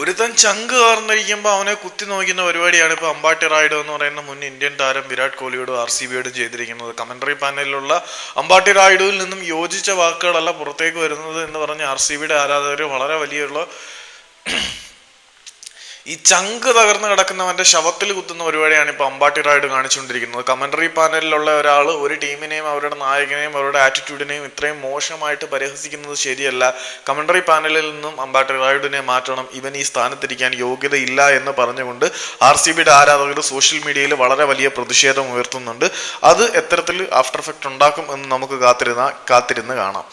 ഒരുത്തൻ ചങ്ക് കാർന്നിരിക്കുമ്പോൾ അവനെ കുത്തി നോക്കുന്ന പരിപാടിയാണ് ഇപ്പോൾ അമ്പാട്ടി റായിഡ് എന്ന് പറയുന്ന മുൻ ഇന്ത്യൻ താരം വിരാട് കോഹ്ലിയോടും ആർ സി ബിയോടും ചെയ്തിരിക്കുന്നത്. കമന്ററി പാനലിലുള്ള അമ്പാട്ടി റായിഡുവിൽ നിന്നും യോജിച്ച വാക്കുകളല്ല പുറത്തേക്ക് വരുന്നത് എന്ന് പറഞ്ഞ് ആർ സി ബിയുടെ ആരാധകർ വളരെ വലിയുള്ള ഈ ചങ്ക് തകർന്ന് കിടക്കുന്നവന്റെ ശവത്തിൽ കുത്തുന്ന പരിപാടിയാണ് ഇപ്പോൾ അമ്പാട്ടി റായിഡ് കാണിച്ചുകൊണ്ടിരിക്കുന്നത്. കമന്ററി പാനലിലുള്ള ഒരാൾ ഒരു ടീമിനെയും അവരുടെ നായകനെയും അവരുടെ ആറ്റിറ്റ്യൂഡിനെയും ഇത്രയും മോശമായിട്ട് പരിഹസിക്കുന്നത് ശരിയല്ല. കമന്ററി പാനലിൽ നിന്നും അമ്പാട്ടി റായിഡിനെ മാറ്റണം. ഇവൻ ഈ സ്ഥാനത്തിരിക്കാൻ യോഗ്യതയില്ല എന്ന് പറഞ്ഞുകൊണ്ട് ആർ സി ബിയുടെ ആരാധകർ സോഷ്യൽ മീഡിയയിൽ വളരെ വലിയ പ്രതിഷേധം ഉയർത്തുന്നുണ്ട്. അത് എത്തരത്തിൽ ആഫ്റ്റർ എഫക്റ്റ് ഉണ്ടാക്കും എന്ന് നമുക്ക് കാത്തിരുന്ന കാത്തിരുന്ന് കാണാം.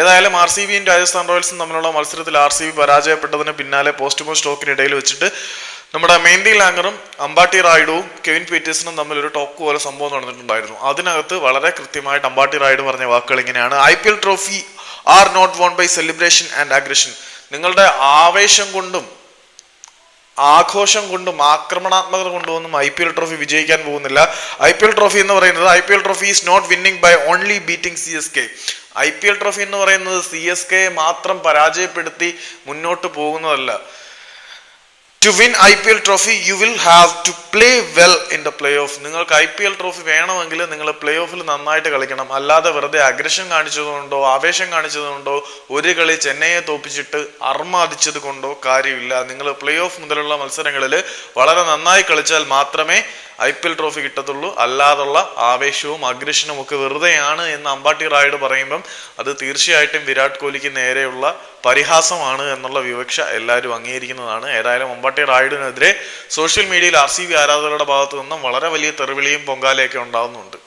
ഏതായാലും ആർ സി ബിയും രാജസ്ഥാൻ റോയൽസും തമ്മിലുള്ള മത്സരത്തിൽ ആർ സി ബി പരാജയപ്പെട്ടതിന് പിന്നാലെ പോസ്റ്റുമോ സ്റ്റോക്കിനിടയിൽ വെച്ചിട്ട് നമ്മുടെ മെയിൻഡി ലാങ്കറും അമ്പാട്ടി റായിഡുവും കെവിൻ പീറ്റേഴ്സണും തമ്മിൽ ഒരു ടോക്ക് പോലെ സംഭവം നടന്നിട്ടുണ്ടായിരുന്നു. അതിനകത്ത് വളരെ കൃത്യമായിട്ട് അമ്പാട്ടി റായിഡ് പറഞ്ഞ വാക്കുകൾ ഇങ്ങനെയാണ്. I P L trophy are not won by celebration and aggression. നിങ്ങളുടെ ആവേശം കൊണ്ടും ആഘോഷം കൊണ്ടും ആക്രമണാത്മകത കൊണ്ടുമൊന്നും ഐ പി എൽ ട്രോഫി വിജയിക്കാൻ പോകുന്നില്ല. ഐ പി എൽ ട്രോഫി എന്ന് പറയുന്നത് I P L trophy is not winning by only beating C S K I P L trophy എന്ന് പറയുന്നത് സി എസ് കെ മാത്രം പരാജയപ്പെടുത്തി മുന്നോട്ട് പോകുന്നതല്ല. To win I P L trophy you will have to play well in the playoff നിങ്ങൾക്ക് I P L trophy വേണമെങ്കിൽ നിങ്ങൾ play ഓഫിൽ നന്നായിട്ട് കളിക്കണം. അല്ലാതെ വെറുതെ അഗ്രഷൻ കാണിച്ചതുകൊണ്ടോ ആവേശം കാണിച്ചതുകൊണ്ടോ ഒരു കളി ചെന്നൈയെ തോപ്പിച്ചിട്ട് അർമാദിച്ചത് കൊണ്ടോ കാര്യമില്ല. നിങ്ങൾ പ്ലേ ഓഫ് മുതലുള്ള മത്സരങ്ങളിൽ വളരെ നന്നായി കളിച്ചാൽ മാത്രമേ ഐ പി എൽ ട്രോഫി കിട്ടത്തുള്ളൂ. അല്ലാതുള്ള ആവേശവും അഗ്രഷനും ഒക്കെ വെറുതെയാണ് എന്ന് അമ്പാട്ടി റായിഡ് പറയുമ്പം അത് തീർച്ചയായിട്ടും വിരാട് കോഹ്ലിക്ക് നേരെയുള്ള പരിഹാസമാണ് എന്നുള്ള വിവക്ഷ എല്ലാവരും അംഗീകരിക്കുന്നതാണ്. ഏതായാലും അമ്പാട്ടി റായിഡിനെതിരെ സോഷ്യൽ മീഡിയയിൽ ആർ സി ആരാധകരുടെ ഭാഗത്തു നിന്നും വളരെ വലിയ തെറിവിളിയും പൊങ്കാലയൊക്കെ ഉണ്ടാകുന്നുണ്ട്